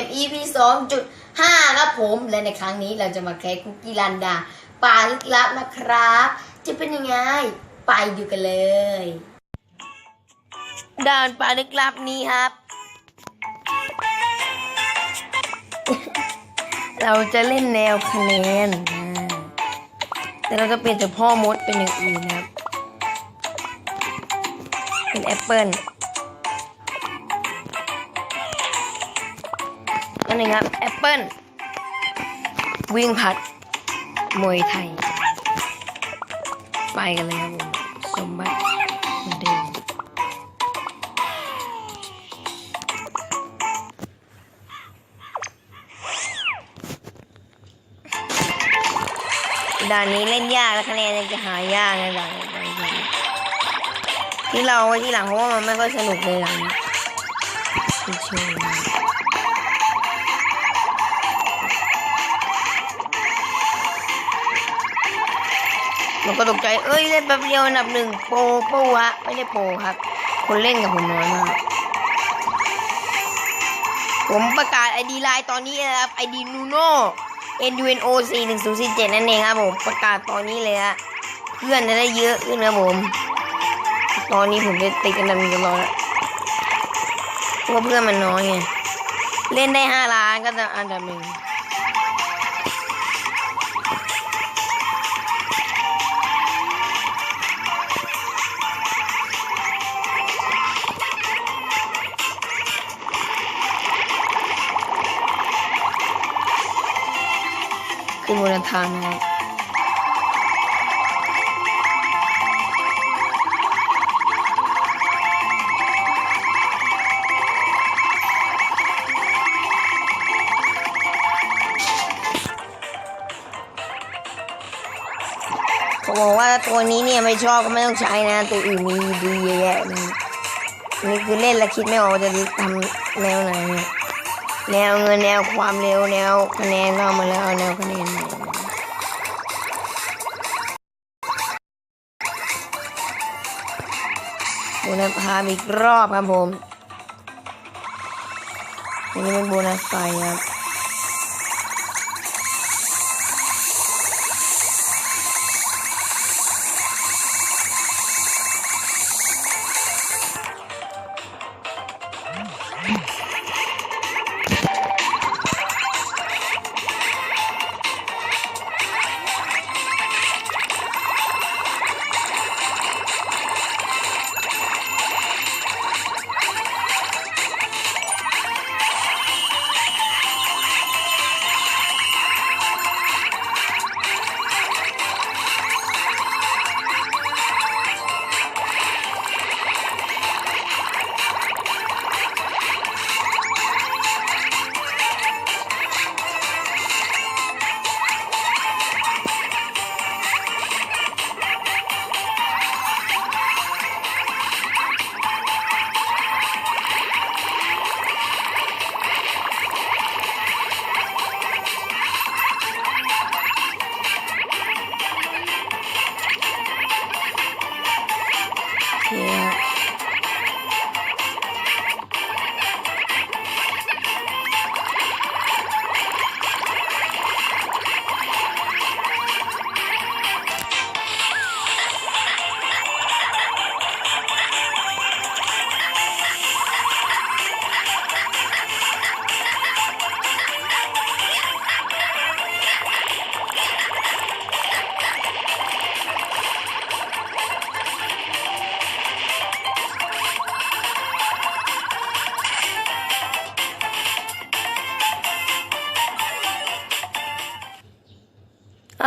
ม EP 2.5 ครับผม และในครั้งนี้เราจะมาแคสคุกกี้ลันดาป่าลึกลับนะครับ จะเป็นยังไง ไปดูกันเลยด่านป่าลึกลับนี้ครับ เราจะเล่นแนวคะแนนแต่เราจะเปลี่ยนจากพ่อมดเป็นอย่างอื่นนะครับ เป็นแอปเปิล นั่นเงครับแอปเปิลวิ่งผัดมวยไทย ไปกันเลยครับผมสมบัติเหมือนเดิมด่านนี้เล่นยากและคะแนนจะหายากในด่านที่เราไว้ที่หลังเพราะว่ามันไม่ค่อยสนุกเลยหลังที่ชว์ นะมันก็ตกใจ เอ้ยเล่นแป๊บเดียวอันดับหนึ่งโปรโปรวะไม่ได้โปรครับ คนเล่นกับผมน้อยมาก ผมประกาศไอดีไลน์ตอนนี้นะครับไอดีนูโน่ N U N O 4 1 0 4 7นั่นเองครับผมประกาศตอนนี้เลยฮะเพื่อนจะได้เยอะขึ้นนะผม ตอนนี้ผมจะติดอันดับหนึ่งตลอดเพราะเพื่อนมันน้อยไงเล่นได้ห้าล้านก็จะอันดับหนึ่ง คือบนทางนะครับเขาบอกว่าตัวนี้เนี่ยไม่ชอบก็ไม่ต้องใช้นะ ตัวอื่นมีดีเยอะแยะนะนี่คือเล่นแล้วคิดไม่ออกว่าจะทำแนวไหนน แนวเงินแนวความเร็วแนวคะแนนก็เอามาแล้วแนวคะแนนมาโบนัสพาอีกรอบครับผมอันนี้เป็นโบนัสไฟครับ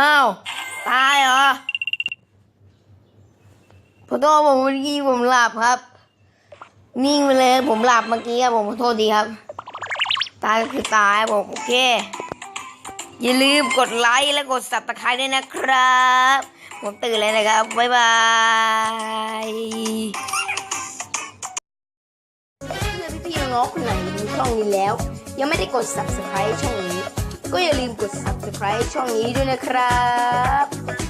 อ้าว ตายเหรอขอโทษผมเมื่อกี้ผมหลับครับ นิ่งไปเลยผมหลับเมื่อกี้ครับผมขอโทษดีครับ ตายก็คือตายครับผมโอเค อย่าลืมกดไลค์และกดสับตะไคร้ด้วยนะครับ ผมตื่นเลยนะครับ บ๊ายบายเพื่อนพี่ๆน้องๆคนไหนดูช่องนี้แล้ว ยังไม่ได้กด subscribe ช่องนี้ ก็อย่าลืมกด subscribe ช่องนี้ด้วยนะครับ